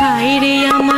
হায় রে আমার